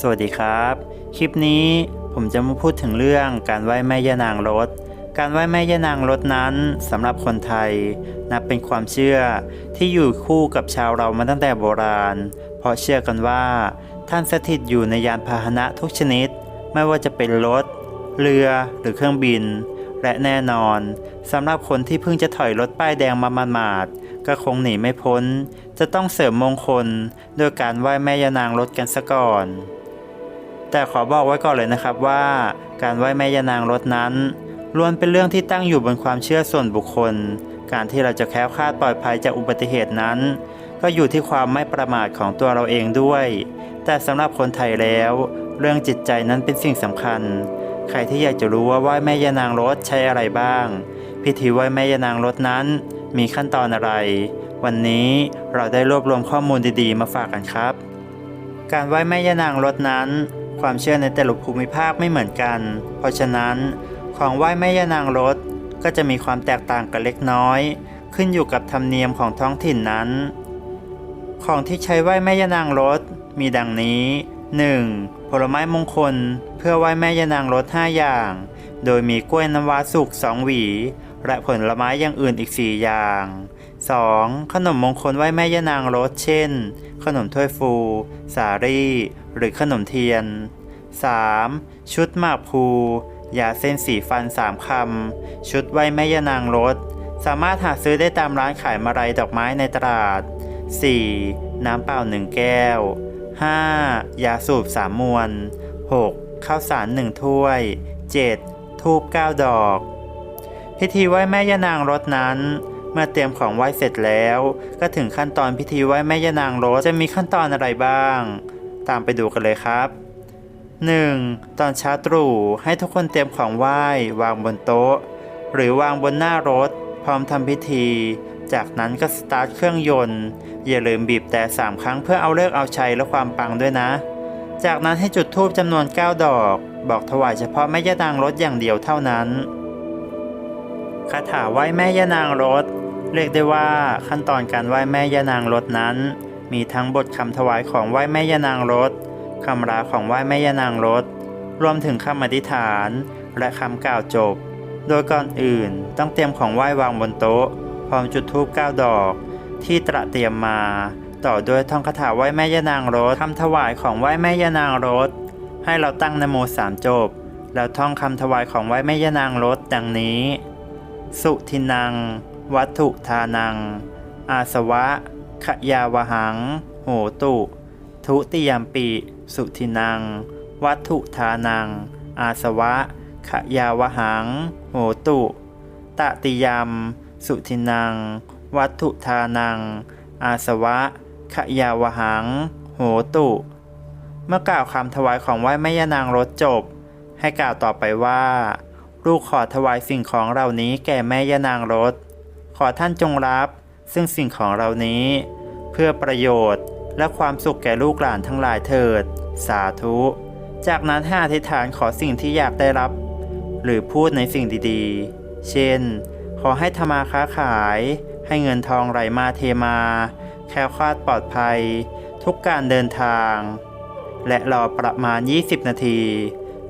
สวัสดีครับ คลิปนี้ผมจะมาพูดถึงเรื่องการไหว้แม่ย่านางรถ การไหว้แม่ย่านางรถนั้นสำหรับคนไทย นับเป็นความเชื่อที่อยู่คู่กับชาวเรามาตั้งแต่โบราณ เพราะเชื่อกันว่า ท่านสถิตอยู่ในยานพาหนะทุกชนิด ไม่ว่าจะเป็นรถ เรือหรือเครื่องบิน และแน่นอนสำหรับคนที่เพิ่งจะถอยรถป้ายแดงมาหมาดๆก็คงหนีไม่พ้น จะต้องเสริมมงคลโดยการไหว้แม่ยานางรถกันซะก่อน แต่ขอบอกไว้ก่อนเลยนะครับว่า การไหว้แม่ยานางรถนั้นล้วนเป็นเรื่องที่ตั้งอยู่บนความเชื่อส่วนบุคคล การที่เราจะแคล้วคลาดปลอดภัยจากอุบัติเหตุนั้น ก็อยู่ที่ความไม่ประมาทของตัวเราเองด้วย แต่สำหรับคนไทยแล้ว เรื่องจิตใจนั้นเป็นสิ่งสำคัญ ใครที่อยากจะรู้ว่าไหว้แม่ยานางรถใช้อะไรบ้าง พิธีไหว้แม่ยานางรถนั้น มีขั้นตอนอะไร วันนี้เราได้รวบรวมข้อมูลดีๆ มาฝากกันครับ การไหว้แม่ยานางรถนั้น ความเชื่อในแต่ละภูมิภาคไม่เหมือนกัน เพราะฉะนั้น ของไหว้แม่ย่านางรถก็จะมีความแตกต่างกันเล็กน้อย ขึ้นอยู่กับธรรมเนียมของท้องถิ่นนั้น ของที่ใช้ไหว้แม่ย่านางรถมีดังนี้ 1. ผลไม้มงคลเพื่อไหว้แม่ย่านางรถ5อย่าง โดยมีกล้วยน้ำว้าสุก2หวี และผลไม้อย่างอื่นอีก 4 อย่าง 2. ขนมมงคลไหว้แม่ย่านางรถเช่น ขนมถ้วยฟู สาลี่ หรือขนมเทียน 3. ชุดหมากพลูยาเส้นสีฟัน 3 คำ ชุดไหว้แม่ย่านางรถสามารถหาซื้อได้ตามร้านขายมาลัยดอกไม้ในตลาด 4. น้ำเปล่า 1 แก้ว 5. ยาสูบ 3 มวน 6. ข้าวสาร 1 ถ้วย 7. ทูบ9 ดอก พิธีไหว้แม่ย่านางรถนั้น มื่อเตรียมของไหว้เสร็จแล้ว ก็ถึงขั้นตอนพิธีไหว้แม่ย่านางรถจะมีขั้นตอนอะไรบ้าง ตามไปดูกันเลยครับ 1. ตอนเช้าตรู่ให้ทุกคนเตรียมของไหว้วางบนโต๊ะ หรือวางบนหน้ารถ พร้อมทำพิธี จากนั้นก็สตาร์ทเครื่องยนต์ อย่าลืมบีบแต่สามครั้งเพื่อเอาเลิกเอาชัยและความปังด้วยนะ จากนั้นให้จุดธูปจำนวน 9 ดอก บอกถวายเฉพาะแม่ย่านางรถอย่างเดียวเท่านั้นคาถาไหว้แม่ย่านางรถ เรียกได้ว่าขั้นตอนการไหว้แม่ย่านางรถนั้น มีทั้งบทคำถวายของไหว้แม่ย่านางรถคำลาของไหว้แม่ย่านางรถรวมถึงคำอธิษฐานและคำกล่าวจบ โดยก่อนอื่นต้องเตรียมของไหว้วางบนโต๊ะ พร้อมจุดธูป9ดอก ที่ตระเตรียมมา ต่อด้วยท่องคาถาไหว้แม่ย่านางรถคำถวายของไหว้แม่ย่านางรถให้เราตั้งนโมสามจบ แล้วท่องคำถวายของไหว้แม่ย่านางรถดังนี้ สุทินัง วัตถุทานัง อาสวะ ขยาวหัง โหตุ ทุติยมปีสุทินัง วัตถุทานัง อาสวะ ขยาวหัง โหตุ ตติยม สุทินัง วัตถุทานัง อาสวะ ขยาวหัง โหตุ เมื่อกล่าวคำถวายของไหว้แม่ยานางรถจบ ให้กล่าวต่อไปว่า ลูกขอถวายสิ่งของเหล่านี้แก่แม่ยานางรถ ขอท่านจงรับ ซึ่งสิ่งของเหล่านี้ เพื่อประโยชน์และความสุขแก่ลูกหลานทั้งหลายเถิด สาธุ จากนั้นให้อธิษฐานขอสิ่งที่อยากได้รับ หรือพูดในสิ่งดีๆ เช่น ขอให้ธรรมาค้าขาย ให้เงินทองไหลมาเทมา แคล้วคลาดปลอดภัย ทุกการเดินทาง และรอประมาณ 20 นาที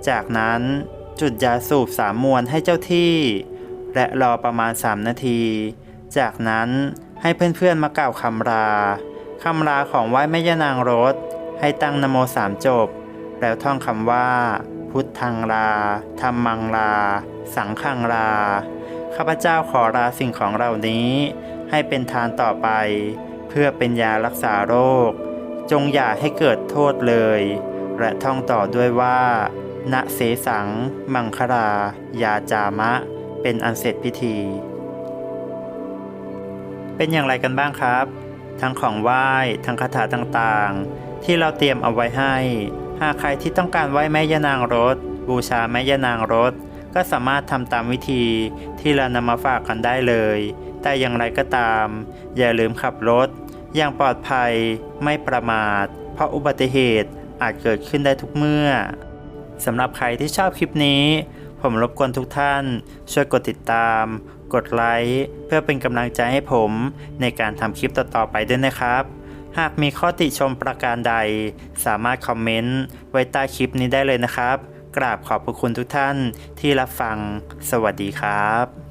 จากนั้นจุดยาสูบสามมวนให้เจ้าที่ และรอประมาณ 3 นาที จากนั้นให้เพื่อนๆมากล่าวคำลาคำลาของไหว้แม่ย่านางรถ ให้ตั้งนโมสามจบ แล้วท่องคำว่า พุทธังลาธรรมังลา สังฆังลา ข้าพเจ้าขอลาสิ่งของเหล่านี้ ให้เป็นทานต่อไป เพื่อเป็นยารักษาโรค จงอย่าให้เกิดโทษเลย และท่องต่อด้วยว่าณเสสัง มังคลายาจามะ เป็นอันเสร็จพิธี เป็นอย่างไรกันบ้างครับ ทั้งของไหว้ทั้งคาถาต่างๆ ที่เราเตรียมเอาไว้ให้ หากใครที่ต้องการไหว้แม่ยานางรถ บูชาแม่ยานางรถ ก็สามารถทำตามวิธีที่เรานำมาฝากกันได้เลย แต่อย่างไรก็ตาม อย่าลืมขับรถ อย่างปลอดภัยไม่ประมาท เพราะอุบัติเหตุอาจเกิดขึ้นได้ทุกเมื่อสำหรับใครที่ชอบคลิปนี้ ผมรบกวนทุกท่าน ช่วยกดติดตาม กดไลค์เพื่อเป็นกำลังใจให้ผมในการทำคลิปต่อๆไปด้วยนะครับ หากมีข้อติชมประการใด สามารถคอมเมนต์ไว้ใต้คลิปนี้ได้เลยนะครับ กราบขอบพระคุณทุกท่านที่รับฟัง สวัสดีครับ